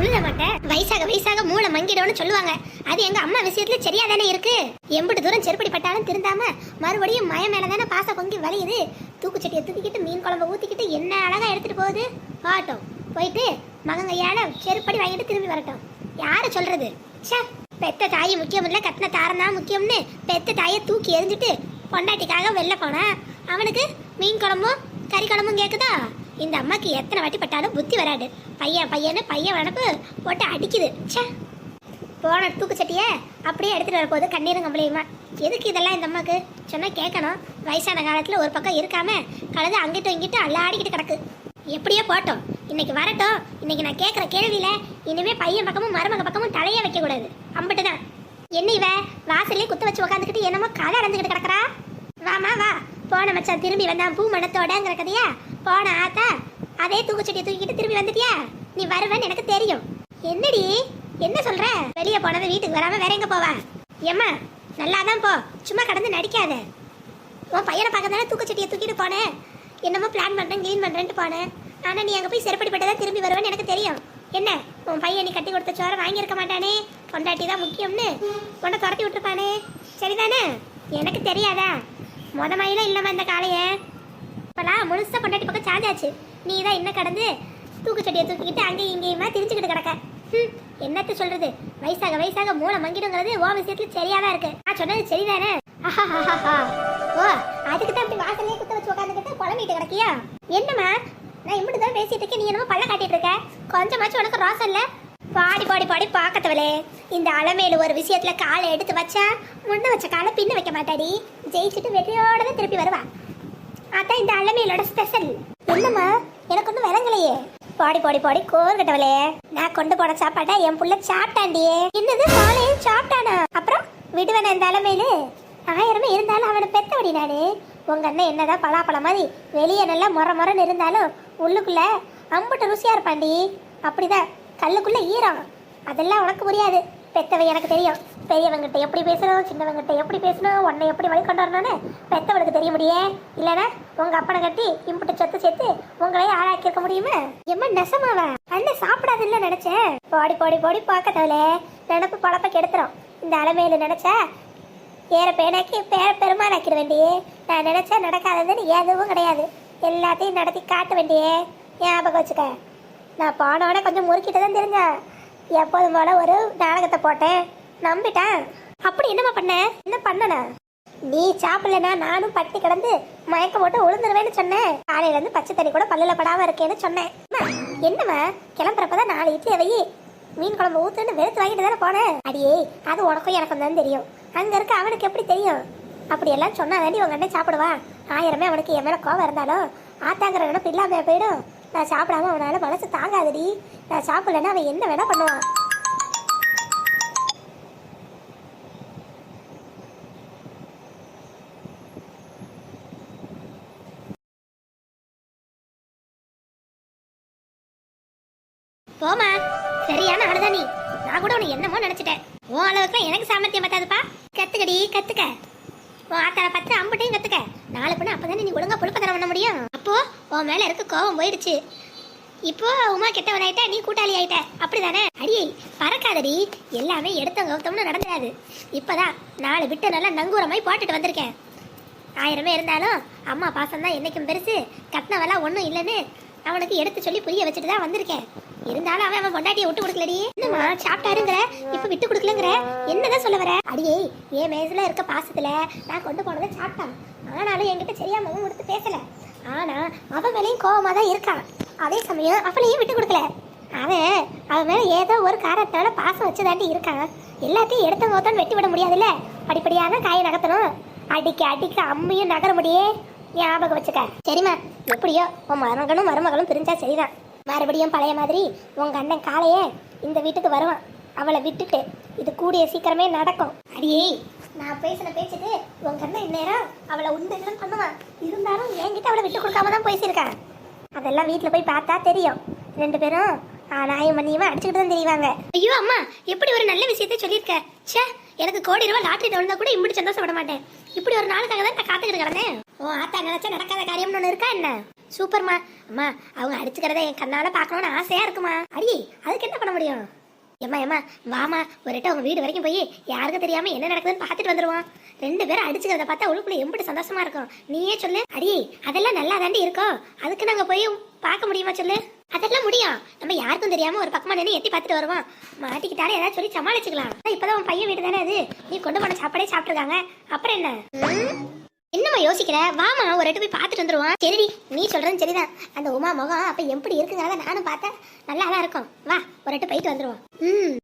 உள்ள மாட்டேன் வயசாக வயசாக மூளை மங்கிடும்னு சொல்லுவாங்க. அது எங்க அம்மா விஷயத்துல சரியா தானே இருக்கு? எம்பிட்டு தூரம் செருப்படி பட்டாலும் திருந்தாம மறுபடியும் மய மேல தானே பாச பொங்கி வலியுது தூக்குச்சட்டியை தூக்கிக்கிட்டு மீன் குழம்பு ஊத்திக்கிட்டு என்ன அழகா எடுத்துட்டு போகுது? ஆட்டோம் போயிட்டு மகன் கையால செருப்படி வாங்கிட்டு திரும்பி வரட்டும். யாரு சொல்றது? ச்சே பெத்த தாய் முக்கியம் இல்ல கட்டின தாரம் தான் முக்கியம்னு பெத்த தாயை தூக்கி எரிஞ்சிட்டு பொண்டாட்டிக்காக வெளில போனா? அவனுக்கு மீன் குழம்பும் கறி குழம்பும் கேக்குதா? இந்த அம்மாக்கு எத்தனை வாட்டி பட்டாலும் புத்தி வராது. பையன் பையனு பையன் வனப்பு போட்டு அடிக்குது. சே போன தூக்குச்சட்டியை அப்படியே எடுத்துட்டு வரப்போகுது கண்ணீரும் கம்பளையுமா? எதுக்கு இதெல்லாம் இந்த அம்மாக்கு? சொன்னால் கேட்கணும். வயசான காலத்தில் ஒரு பக்கம் இருக்காம கலந்து அங்கிட்டும் இங்கிட்டும் அல்லாடிக்கிட்டு கிடக்கு. எப்படியோ போட்டோம். இன்னைக்கு வரட்டும். இன்னைக்கு நான் கேட்குற கேள்வியில் இனிமே பையன் பக்கமும் மருமக பக்கமும் தலையே வைக்கக்கூடாது. அம்பிட்டு தான் என்ன இவ? வாசலே குத்து வச்சு உட்காந்துக்கிட்டு என்னமோ கதை அடைஞ்சுக்கிட்டு கிடக்குறா? வாமா வா. போன மச்சான் திரும்பி வந்தான் பூ மனத்தோடங்கிற கதையா? போன ஆத்தா அதே தூக்குச்சட்டியை தூக்கிட்டு திரும்பி வந்துட்டியா? நீ வருவேன்னு எனக்கு தெரியும். என்னடி? என்ன சொல்ற? வெளியே போனது வீட்டுக்கு வராம வேற எங்க போவா? ஏம்மா நல்லா தான் போ. சும்மா கடந்து நடிக்காத. உன் பையனை பார்க்க தானே தூக்குச்சட்டியை தூக்கிட்டு போனேன் என்னமோ பிளான் பண்ணுறேன் க்ளீன் பண்ணுறேன்ட்டு போனேன் ஆனால் நீ அங்கே போய் சிறப்படிப்பட்டதா திரும்பி வருவேன்னு எனக்கு தெரியும். என்ன உன் பையன் நீ கட்டி கொடுத்த சோற வாங்கியிருக்க மாட்டானே? பொண்டாட்டி தான் முக்கியம்னு. உன்னை துரத்தி விட்டுருப்பானே. சரிதானே? எனக்கு தெரியாதா? மொத மாதிரிலாம் இல்லைம்மா இந்த காலையை இப்போலாம் முழுசா பொண்டாட்டி பக்கம் சாஞ்சாச்சு நீ தான் என்ன கடந்து தூக்குச்சட்டியை தூக்கிக்கிட்டு அங்கேயும் இங்கேயுமா திரிஞ்சுக்கிட்டு கிடக்க. ஹம், என்னத்த சொல்றது? வயசாக வயசாக மூளை மங்கிடுங்கிறது ஓ விஷயத்துல சரியாதான் இருக்கு. நான் சொன்னது சரிதானே ஓ அதுக்கு தான் இப்படி வாசலே குத்த வச்சு உட்காந்துக்கிட்டு குழம்பிட்டு கிடக்கியா? என்னம்மா? நான் இப்படி தான் பேசிட்டு இருக்கேன். நீ என்னமோ பள்ள காட்டிட்டு இருக்க. கொஞ்சமாச்சும் உனக்கு ரோசம் இல்ல? பாடி பாடி பாடி பாக்கத்தவளே இந்த அலமேலு ஒரு விஷயத்துல காலை எடுத்து வச்சா முன்ன வச்ச காலை பின்ன வைக்க மாட்டாடி. ஜெயிச்சுட்டு வெற்றியோட தான் திருப்பி வருவா. அதான் இந்த அலமையிலோட ஸ்பெஷல் என்னம்மா? எனக்கு ஒன்றும் விளங்கலையே. பாடி பாடி பாடி கோர்கட்டவளே நான் கொண்டு போன சாப்பாட்டை என் புள்ள சாப்பிட்டாண்டியே. என்னது காலையும் சாப்பிட்டானா? அப்புறம் விடுவேன இந்த அலமேலு? ஆயிரமே இருந்தாலும் அவனை பெத்தவடி நானு. உங்க அண்ணன் என்னதான் பலாப்பழம் மாதிரி வெளியே நல்லா முற முறன்னு இருந்தாலும் உள்ளுக்குள்ள அம்புட்டு ருசியா இருப்பாண்டி. அப்படிதான் கல்லுக்குள்ள ஈரம். அதெல்லாம் உனக்கு புரியாது. பெத்தவை எனக்கு தெரியும். பெரியவங்கிட்ட எப்படி பேசணும் சின்னவங்கிட்ட எப்படி பேசணும் உன்னை எப்படி வழி கொண்டு வரணும்னு பெத்தவளுக்கு தெரிய முடியே? இல்லைன்னா உங்க அப்பனை கட்டி இம்புட்டு சொத்து சேர்த்து உங்களையே ஆளாக்கி இருக்க முடியுமா? எம்மா நெசமாவா? அண்ணன் சாப்பிடாது இல்ல நினைச்சேன் போடி போடி பார்க்க பார்க்கத்தவள நினப்பு பழப்ப கெடுத்துரும். இந்த அலமையில நினைச்சா ஏற பேனாக்கி பேர பெருமானாக்கிட வேண்டியே. நான் நினைச்சா நடக்காததுன்னு எதுவும் கிடையாது. எல்லாத்தையும் நடத்தி காட்ட வேண்டியே. ஞாபகம் வச்சுக்க. நான் போனவனே கொஞ்சம் முறுக்கிட்டு தான் தெரிஞ்சேன் எப்போதும் போல ஒரு நாடகத்தை போட்டேன். நம்பிட்டேன். அப்படி என்னம்மா பண்ண? என்ன பண்ணன நீ சாப்பிடலனா நானும் பட்டி கிடந்து மயக்க போட்டு உளுந்துருவேன்னு சொன்னேன். காலையில இருந்து பச்சை தண்ணி கூட பல்லுல படாம இருக்கேன்னு சொன்னேன். அம்மா, என்னம்மா? கிளம்புறப்பதான் நாலு இட்லி வை மீன் குழம்பு ஊத்துன்னு வெறுத்து வாங்கிட்டு தானே போனேன் அடியே அது உனக்கும் எனக்கும் தான் தெரியும். அங்க இருக்க அவனுக்கு எப்படி தெரியும்? அப்படி எல்லாம் சொன்னா வேண்டி உங்க அண்ணன் சாப்பிடுவா. ஆயிரமே அவனுக்கு என் மேல கோவம் இருந்தாலும் ஆத்தாங்கிற நினைப்பு இல்லாம போயிடும். நான் சாப்பிடாம அவனால மனசு தாங்காதுடி. நான் சாப்பிடலன்னா அவன் என்ன வேணா பண்ணுவான். போமா சரியான ஆளுதான் நீ. நான் கூட உன்னை என்னமோ நினைச்சிட்டேன். உன் அளவுக்கு எனக்கு சாமர்த்தியம் பத்தாதுப்பா. கத்துக்கடி கத்துக்க. உன் ஆத்தால பத்து அம்புட்டையும் கத்துக்க. நாலு பொண்ணு அப்பதானே நீ ஒழுங்கா புழுப்பத்தனம் பண்ண முடியும்? அப்போ உன் மேல இருக்க கோவம் போயிடுச்சு. இப்போ உமா கெட்டவனாயிட்ட நீ கூட்டாளி ஆயிட்ட. அப்படிதானே? அடியே பறக்காதடி. எல்லாமே எடுத்த கௌத்தம்னு நடந்துடாது இப்பதான் நாலு விட்டு நல்லா நங்கூரமாய் போட்டுட்டு வந்திருக்கேன். ஆயிரமே இருந்தாலும் அம்மா பாசம் தான் என்னைக்கும் பெருசு. கட்டினவெல்லாம் ஒன்றும் இல்லைன்னு அவனுக்கு எடுத்து சொல்லி புரிய வச்சுட்டு தான் வந்திருக்கேன். இருந்தாலும் அவன் அவன் பொண்டாட்டியை விட்டு கொடுக்கலடி. என்னம்மா சாப்பிட்டாருங்கிற? இப்ப விட்டு கொடுக்கலங்கிற? என்னதான் சொல்ல வர? அடியே என் மேசுல இருக்க பாசத்துல நான் கொண்டு போனதை சாப்பிட்டான். ஆனாலும் என்கிட்ட சரியா முகம் கொடுத்து பேசல. ஆனா அவன் மேலேயும் கோபமா தான் இருக்கான். அதே சமயம் அவளையும் விட்டு கொடுக்கல. அவன் அவன் மேல ஏதோ ஒரு காரணத்தால பாசம் வச்சுதாண்டி இருக்கான். எல்லாத்தையும் எடுத்த மொத்தம் வெட்டி விட முடியாதுல்ல? படிப்படியாக தான் காயை நகர்த்தணும். அடிக்க அடிக்க அம்மையும் நகர முடியே? ஞாபகம் வச்சுக்க. சரிம்மா எப்படியோ உன் மருமகனும் மருமகளும் பிரிஞ்சா சரிதான். மறுபடியும் பழைய மாதிரி உங்க அண்ணன் காளையே இந்த வீட்டுக்கு வருவான். அவளை விட்டுட்டு இது கூடிய சீக்கிரமே நடக்கும். அடியே நான் பேசின பேச்சுட்டு உங்க அண்ணன் இந்நேரம் அவளை உண்டு பண்ணுவான். இருந்தாலும் என்கிட்ட அவளை விட்டு கொடுக்காம தான் பேசியிருக்கான். அதெல்லாம் வீட்டில் போய் பார்த்தா தெரியும். ரெண்டு பேரும் ஆ, நாயும் மணியுமா அடிச்சுக்கிட்டு தான் தெரியவாங்க ஐயோ அம்மா எப்படி ஒரு நல்ல விஷயத்த சொல்லியிருக்க? ச்சே எனக்கு கோடி ரூபாய் லாட்டரி விழுந்தா கூட இப்படி சந்தோஷப்பட மாட்டேன். இப்படி ஒரு நாளுக்காக தான் நான் காத்துக்கிட்டு கிடந்தேன். ஓ ஆத்தா நினைச்சா நடக்காத காரியம்னு ஒன்று இருக்கா என்ன? சூப்பர்மா அம்மா அவங்க அடிச்சுக்கிறத என் கண்ணால பார்க்கணும்னு ஆசையா இருக்குமா? அடி அதுக்கு என்ன பண்ண முடியும்? ஏம்மா ஏம்மா வாமா ஒருட்ட உங்க வீடு வரைக்கும் போய் யாருக்கும் தெரியாம என்ன நடக்குதுன்னு பார்த்துட்டு வந்துருவோம். ரெண்டு பேரும் அடிச்சுக்கிறத பார்த்தா உள்ளுக்குள்ள எப்படி சந்தோஷமா இருக்கும். நீயே சொல்லு. அடி அதெல்லாம் நல்லா தாண்டி இருக்கும் அதுக்கு நாங்க போய் பார்க்க முடியுமா சொல்லு? அதெல்லாம் முடியும். நம்ம யாருக்கும் தெரியாம ஒரு பக்கமா நின்று எட்டி பார்த்துட்டு வருவோம். மாட்டிக்கிட்டாலே ஏதாவது சொல்லி சமாளிச்சுக்கலாம். இப்பதான் உன் பையன் வீடு தானே அது? நீ கொண்டு போன சாப்பாடே சாப்பிட்டுருக்காங்க. அப்புறம் என்ன? யோசிக்கிற? வாமா ஒரு எட்டு போய் பார்த்துட்டு வந்துருவோம் சரிடி நீ சொல்றது சரிதான். அந்த உமா முகம் அப்ப எப்படி இருக்குங்கிறத நானும் பார்த்தேன் நல்லா தான் இருக்கும். வா ஒரு எட்டு போயிட்டு வந்துருவோம். ம்.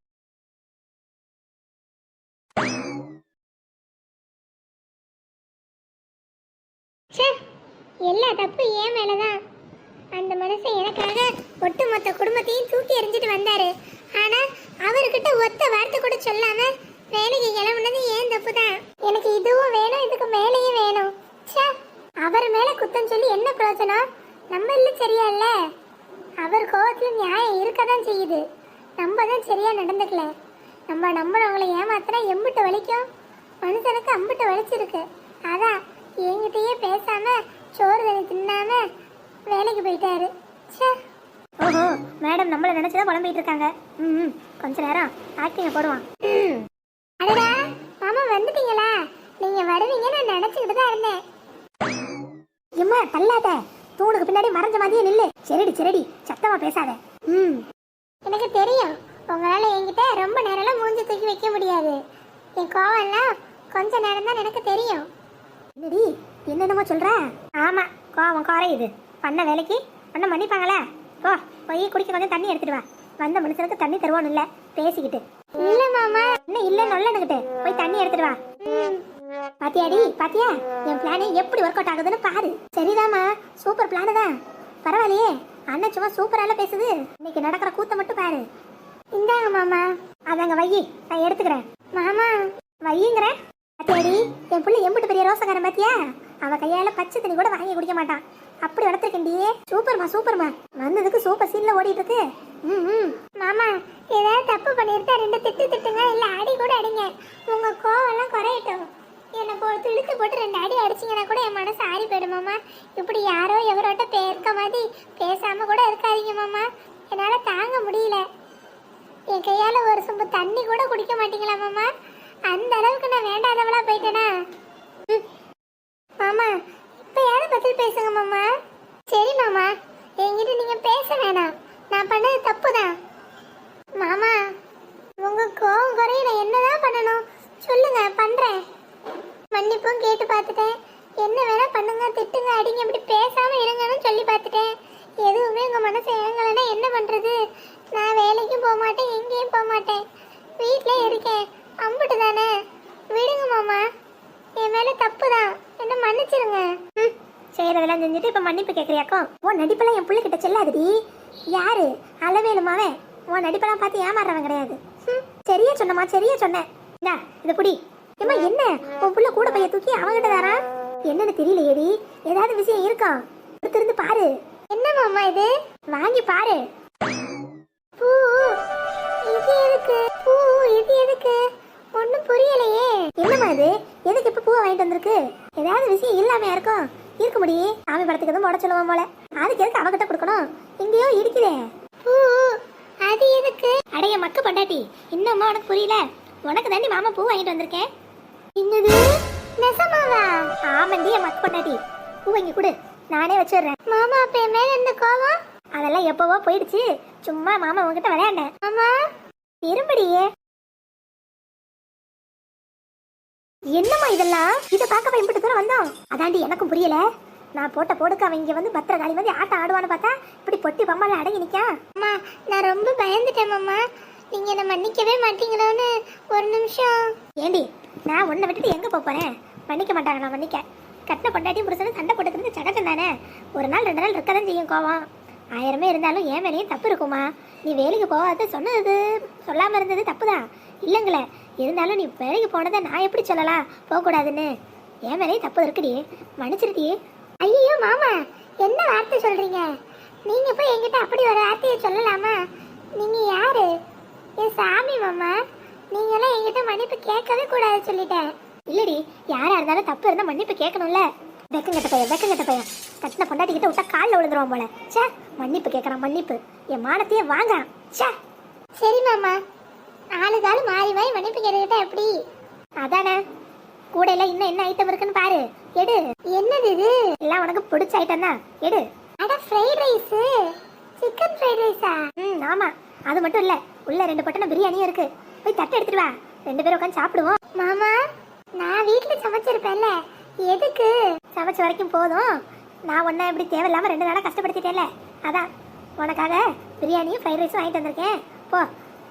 எல்லா தப்பு ஏன் மேலதான். அந்த மனுஷன் எனக்காக ஒட்டுமொத்த குடும்பத்தையும் தூக்கி எறிஞ்சிட்டு வந்தாரு. ஆனா அவர்கிட்ட ஒத்த வார்த்தை கூட சொல்லாம வேலைக்கு கிளம்புனது ஏன் தப்பு தான் எனக்கு இதுவும் வேணும் இதுக்கு மேலேயும் வேணும். அவர் மேல குத்தம் சொல்லி என்ன பிரயோஜனம்? நம்ம இல்ல சரியா இல்ல. அவர் கோவத்துல நியாயம் இருக்கதான் செய்யுது. நம்ம தான் சரியா நடந்துக்கல. நம்ம நம்புறவங்களை ஏமாத்தினா எம்பிட்டு வலிக்கும். மனுஷனுக்கு அம்பிட்டு வலிச்சிருக்கு. அதான் என்கிட்டயே பேசாம சோறு தண்ணி தின்னாம வேலைக்கு போயிட்டாரு. ச்சே. ஓஹோ மேடம் நம்மள நினைச்சுதான் புலம்பிட்டு இருக்காங்க. ம் கொஞ்ச நேரம் ஆக்டிங்க போடுவான். அடடா மாமா வந்துட்டீங்களா? நீங்க வருவீங்க நான் நினைச்சுக்கிட்டு தான் இருந்தேன். எம்மா தள்ளாத. தூணுக்கு பின்னாடி மறைஞ்ச மாதிரியே நில்லு. சரிடி சரிடி. சத்தமா பேசாத. ம். எனக்கு தெரியும். உங்களால என்கிட்ட ரொம்ப நேரம்லாம் மூஞ்சி தூக்கி வைக்க முடியாது. என் கோவம்லாம் கொஞ்ச நேரம் தான் எனக்கு தெரியும். என்னடி? என்னென்னமோ சொல்ற? ஆமா கோவம் குறையுது பண்ண வேலைக்கு? பண்ண மன்னிப்பாங்களே? போ போய் குடிக்க கொஞ்சம் தண்ணி எடுத்துட்டு வா. வந்த மனுஷனுக்கு தண்ணி தருவோம் இல்ல. பேசிக்கிட்டு. இல்ல மாமா. என்ன இல்ல நொல்லனுக்கிட்டு போய் தண்ணி எடுத்துட்டு வா. பாத்தியாடி பாத்தியா? என் பிளானே எப்படி ஒர்க் அவுட் ஆகுதுன்னு பாரு. சரிதாம்மா சூப்பர் பிளானு தான். பரவாயில்லையே அண்ணன் சும்மா சூப்பரால பேசுது. இன்னைக்கு நடக்கிற கூத்த மட்டும் பாரு. இந்தாங்க மாமா. அதாங்க வையி நான் எடுத்துக்கிறேன். மாமா வையுங்கிறேன் பாத்தியாடி என் புள்ள எம்பிட்டு பெரிய ரோசக்காரன் பாத்தியா? அவ கையால பச்சை தண்ணி கூட வாங்கி குடிக்க மாட்டான். அப்படி வளர்த்துருக்கேன்டியே சூப்பர்மா சூப்பர்மா. வந்ததுக்கு சூப்பர் சீன்ல ஓடிட்டு இருக்கு ம் ம். மாமா ஏதாவது தப்பு பண்ணிருந்தா ரெண்டு திட்டு திட்டுங்க இல்ல அடி கூட அடிங்க. உங்க கோவம் எல்லாம் குறையட்டும். என்னை போ இழுத்து போட்டு ரெண்டு அடி அடிச்சிங்கன்னா கூட என் மனசு ஆறி போயிடும் மாமா. இப்படி யாரோ எவரோட்ட பேர்க்க மாதிரி பேசாமல் கூட இருக்காதீங்க மாமா. என்னால் தாங்க முடியல. என் கையால் ஒரு சொம்பு தண்ணி கூட குடிக்க மாட்டீங்களா மாமா? அந்த அளவுக்கு நான் வேண்டாதவளா போயிட்டேனா? ம். மாமா இப்போ யாரும் பதில் பேசுங்க மாமா? சரி மாமா. என்கிட்ட நீங்கள் பேச வேணாம். நான் பண்ணது தப்பு தான் மாமா உங்க கோவம் குறைய நான் என்னதான் பண்ணணும் சொல்லுங்க பண்றேன் மன்னிப்பும் கேட்டு பார்த்துட்டேன் என்ன வேணா பண்ணுங்க திட்டுங்க அடிங்க இப்படி பேசாம இருங்கன்னு சொல்லி பார்த்துட்டேன் எதுவுமே உங்க மனசு இறங்கலைன்னா என்ன பண்றது நான் வேலைக்கும் போக மாட்டேன் எங்கேயும் போக மாட்டேன் வீட்டிலே இருக்கேன் அம்புட்டு தானே விடுங்க மாமா என் மேல தப்பு தான் என்ன மன்னிச்சிருங்க. செய்யறதெல்லாம் செஞ்சுட்டு இப்ப மன்னிப்பு கேக்குறியாக்கோ? உன் நடிப்பெல்லாம் என் பிள்ளைகிட்ட செல்லாதுடி. யாரு? அளவேலுமாவே உன் நடிப்பெல்லாம் பார்த்து ஏமாறவன் கிடையாது. சரியா சொன்னமா சரியா சொன்னேன். இந்தா இத புடி. ஏம்மா என்ன? உன் புள்ள கூட பைய தூக்கி அவங்கிட்ட தாரா? என்னன்னு தெரியலையேடி. ஏதாவது விஷயம் இருக்கா? திருந்து பாரு. என்ன மாமா இது? வாங்கி பாரு. என்னம்மா இது? எதுக்கு இப்ப பூவை வாங்கிட்டு வந்திருக்கு? ஏதாவது விஷயம் இல்லாம இருக்கும். இருக்க முடியும் சாமி படத்துக்கு எதுவும் போட சொல்லுவான் போல. அதுக்கு எதுக்கு அவகிட்ட கொடுக்கணும்? எங்கேயோ இருக்குதே பூ அது எதுக்கு? அடைய மக்கு பண்டாட்டி. இன்னும்மா உனக்கு புரியல. உனக்கு தாண்டி மாமா பூ வாங்கிட்டு வந்திருக்கேன். என்னது? நெசமாவா? ஆமாண்டி என் மக்கு பண்டாட்டி. பூ வாங்கி கொடு. நானே வச்சிடுறேன். மாமா அப்ப என் மேல என்ன கோவம்? அதெல்லாம் எப்பவோ போயிடுச்சு. சும்மா மாமா உன்கிட்ட விளையாண்டேன். ஆமா திரும்படியே என்னம்மா இதெல்லாம்? இத பார்க்க பயன்பட்டு தூரம் வந்தோம்? அதாண்டி எனக்கும் புரியல. நான் போட்ட போடுக்கு அவன் இங்க வந்து பத்திரகாளி வந்து ஆட்டம் ஆடுவான்னு பார்த்தா இப்படி பொட்டி பம்மால அடங்கி நிக்கா. அம்மா நான் ரொம்ப பயந்துட்டேன் மாமா. நீங்க என்ன மன்னிக்கவே மாட்டீங்களோன்னு ஒரு நிமிஷம். ஏண்டி நான் உன்னை விட்டுட்டு எங்க போப் போறேன்? மன்னிக்க மாட்டாங்க நான் மன்னிக்க. கட்டின பொண்டாட்டியும் புருஷனும் சண்டை போட்டுக்கிறது சகஜம் தானே? ஒரு நாள் ரெண்டு நாள் இருக்கதான் செய்யும் கோவம். ஆயிரமே இருந்தாலும் என் மேலேயும் தப்பு இருக்குமா? நீ வேலைக்கு போகாத சொன்னது சொல்லாம இருந்தது தப்புதான். இல்லைங்களே இருந்தாலும் நீ வேலைக்கு போனதை நான் எப்படி சொல்லலாம்? போகக்கூடாதுன்னு. என் மேலேயும் தப்பு இருக்குடி. மன்னிச்சிருடி. ஐயோ மாமா என்ன வார்த்தை சொல்கிறீங்க நீங்கள் போய் என்கிட்ட அப்படி ஒரு வார்த்தையை சொல்லலாமா? நீங்கள் யாரு? என் சாமி மாமா. நீங்களாம் என்கிட்ட மன்னிப்பு கேட்கவே கூடாது சொல்லிட்டேன். இல்லடி யாராக இருந்தாலும் தப்பு இருந்தால் மன்னிப்பு கேட்கணும்ல. வெக்கங்கட்ட பையன் வெக்கங்கட்ட பையன். கட்டின பொண்டாட்டி கிட்ட விட்டா காலில் விழுந்துருவான் போல. சே மன்னிப்பு கேட்குறான் மன்னிப்பு. என் மானத்தையே வாங்குறான். ச்சே. சரி மாமா. ஆளுகாலு மாறி மாறி மன்னிப்பு கேட்டுக்கிட்டா எப்படி? அதானே. கூடையில இன்னும் என்ன ஐட்டம் இருக்குன்னு பாரு. எடு. என்னது இது? எல்லாம் உனக்கு பிடிச்ச ஐட்டம் தான். எடு. அட ஃப்ரைட் ரைஸ் சிக்கன் ஃப்ரைட் ரைஸா ம் ஆமா. அது மட்டும் இல்ல. உள்ள ரெண்டு பொட்டன பிரியாணியும் இருக்கு. போய் தட்டை எடுத்துட்டு வா. ரெண்டு பேரும் உட்காந்து சாப்பிடுவோம். மாமா நான் வீட்ல சமைச்சிருப்பேன்ல. எதுக்கு? சமைச்ச வரைக்கும் போதும். நான் ஒன்றா இப்படி தேவையில்லாமல் ரெண்டு நாளாக கஷ்டப்படுத்திட்டேன்ல. அதான். உனக்காக பிரியாணியும் ஃப்ரைட் ரைஸும் வாங்கிட்டு வந்திருக்கேன். போ.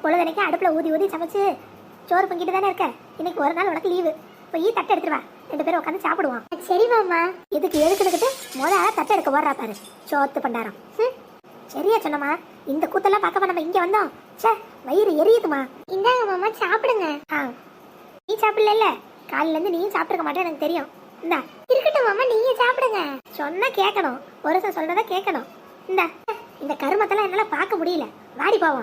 பொழுதனைக்கு அடுப்புல ஊதி ஊதி சமைச்சு சோறு பொங்கிட்டு தானே இருக்க? இன்னைக்கு ஒரு நாள் உனக்கு லீவு போய் தட்டை எடுத்துட்டு வா. ரெண்டு பேரும் உட்காந்து சாப்பிடுவோம். சரி மாமா. இதுக்கு எதுக்குன்னுக்கிட்டு முதல்ல தட்டை எடுக்க போடுறா பாரு. சோத்து பண்டாரம். சரியா சொன்னமா இந்த கூத்தெல்லாம் பார்க்க நம்ம இங்க வந்தோம். ச்சே வயிறு எரியுதுமா. இந்தாங்க மாமா சாப்பிடுங்க. ஆ. நீ சாப்பிடல காலையில இருந்து நீயும் சாப்பிட்டுருக்க மாட்டேன் எனக்கு தெரியும். இந்தா. இருக்கட்டும் மாமா நீங்க சாப்பிடுங்க. சொன்னா கேட்கணும். ஒரு சில சொல்றத கேட்கணும். இந்தா. இந்த கருமத்தெல்லாம் என்னால பார்க்க முடியல. வாடி போவோம்.